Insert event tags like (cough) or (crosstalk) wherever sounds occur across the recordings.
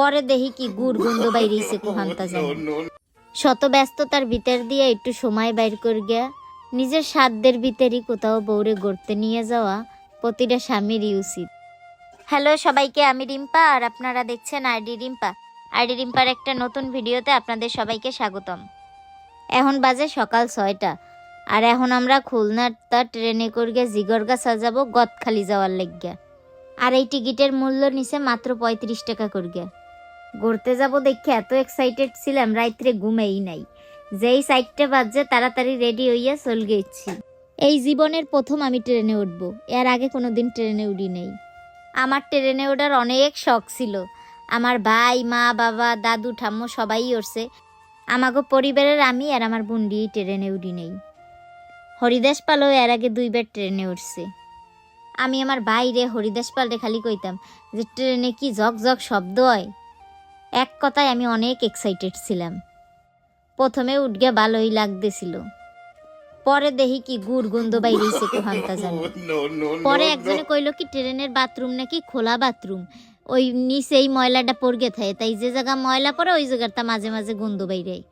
পরে দেখি কি গুড় গন্ধ বাইরেছে কুহান্তা জানি। শত ব্যস্ততার ভিতর দিয়ে একটু সময় বাইর করে গিয়া নিজের সাধ্যের ভিতরই কোথাও বউরে গড়তে নিয়ে যাওয়া প্রতিটা স্বামীরই উচিত। হ্যালো সবাইকে আমি রিম্পা আর আপনারা দেখছেন আইডি রিম্পা। আইডি রিম্পার একটা নতুন ভিডিওতে আপনাদের সবাইকে স্বাগতম। এখন বাজে সকাল ছয়টা। আর এখন আমরা খুলনার তার ট্রেনে করে জিগরগা সাজাবো গদখালি যাওয়ার লাগিয়া আর এই টিকিটের মূল্য নিছে মাত্র পঁয়ত্রিশ টাকা করে ঘুরতে যাব দেখে এত এক্সাইটেড ছিলাম, রাত্রে ঘুমেই নাই। যেই সাইডটা বাজছে তাড়াতাড়ি রেডি হইয়া চল গেছি। এই জীবনের প্রথম আমি ট্রেনে উঠবো, এর আগে কোনো দিন ট্রেনে উঠি নেই। আমার ট্রেনে ওঠার অনেক শখ ছিল। আমার ভাই, মা, বাবা, দাদু, ঠাম্মু সবাই উঠছে আমাকে পরিবারের আমি আর আমার বুন্ডি ট্রেনে উঠি নেই। হরিদাস পালও এর আগে দুইবার ট্রেনে উঠছে। আমি আমার বাইরে হরিদাস পালরে খালি কইতাম যে ট্রেনে কি ঝক ঝক শব্দ হয়। এক কথায় আমি অনেক এক্সাইটেড ছিলাম। প্রথমে উঠগে ভালোই লাগতেছিল। পরে দেখি কি গুড় গন্ধ বাইরেছে কোহান্তা জানি। (laughs) পরে একজনে কইলো কি ট্রেনের বাথরুম নাকি খোলা বাথরুম? ওই নিচেই ময়লাটা পড়গে থাকে তাই যে জায়গা ময়লা পড়ে ওই জায়গাটা মাঝে মাঝে গন্ধ বাইরে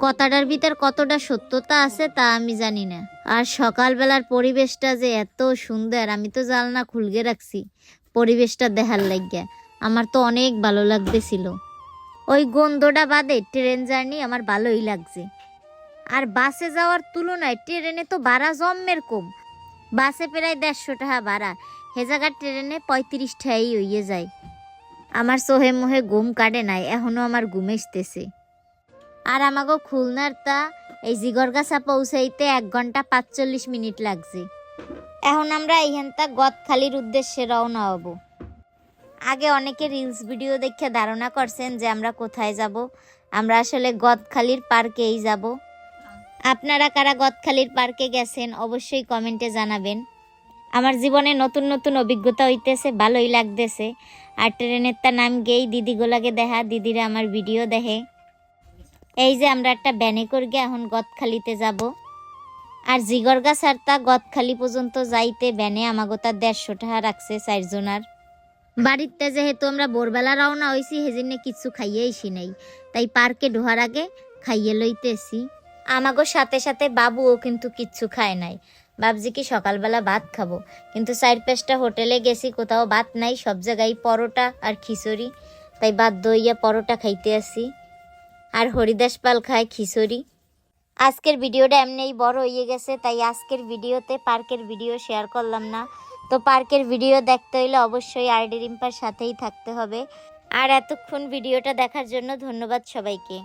কথাটার ভিতর কতটা সত্যতা আছে তা আমি জানি না। আর সকালবেলার পরিবেশটা যে এত সুন্দর আমি তো জালনা খুলগে রাখছি। পরিবেশটা দেখার লাগিয়া। আমার তো অনেক ভালো লাগতেছিল। ওই গন্ধটা বাদে ট্রেন জার্নি আমার ভালোই লাগছে। আর বাসে যাওয়ার তুলনায় ট্রেনে তো ভাড়া জম্মের কম। বাসে প্রায় দেড়শো টাকা ভাড়া। হে জায়গার ট্রেনে পঁয়ত্রিশ টাকাই হইয়ে যায়। আমার সোহে মোহে ঘুম কাটে নাই এখনও আমার ঘুম আসতেছে আর আমাকে খুলনার তা, এই জিগরগাছা পৌঁছাইতে এক ঘণ্টা পাঁচচল্লিশ মিনিট লাগছে। এখন আমরা এইখানটা গদখালির উদ্দেশ্যে রওনা হব। আগে অনেকে রিলস ভিডিও দেখে ধারণা করছেন যে আমরা কোথায় যাব। আমরা আসলে গদখালির পার্কেই যাব। আপনারা কারা গদখালির পার্কে গেছেন অবশ্যই কমেন্টে জানাবেন। আমার জীবনে নতুন নতুন অভিজ্ঞতা হইতেছে, ভালোই লাগতেছে। আর ট্রেনের তা নাম গেই দিদিগুলাকে দেখা দিদিরা আমার ভিডিও দেখে। এই যে আমরা একটা ব্যানে করে গিয়ে এখন গদখালিতে যাব। আর জিগরগা সারতা গদখালি পর্যন্ত যাইতে ব্যানে আমাগো তার দেড়শো টাকা রাখছে চারজনার। বাড়িতে যেহেতু আমরা ভোরবেলা রওনা হয়েছি সেজন্য কিছু খাইয়েইছি নাই। তাই পার্কে ঢোয়ার আগে খাইয়ে লইতেছি। আমাগো সাথে সাথে বাবুও কিন্তু কিচ্ছু খায় নাই। ভাবছি কি সকালবেলা ভাত খাব? কিন্তু চার পাঁচটা হোটেলে গেছি, কোথাও ভাত নাই, সব জায়গায় পরোটা আর খিচুড়ি। তাই বাধ্য হইয়া পরোটা খাইতে আসি। আর হরিদাস পাল খায় খিচুড়ি। আজকের ভিডিওটা এমনিই বড় হয়ে গেছে, তাই আজকের ভিডিওতে পার্কের ভিডিও শেয়ার করলাম না। তো পার্কের ভিডিও দেখতে হইলে অবশ্যই আরডি রিম্পার সাথেই থাকতে হবে। আর এতক্ষণ ভিডিওটা দেখার জন্য ধন্যবাদ সবাইকে।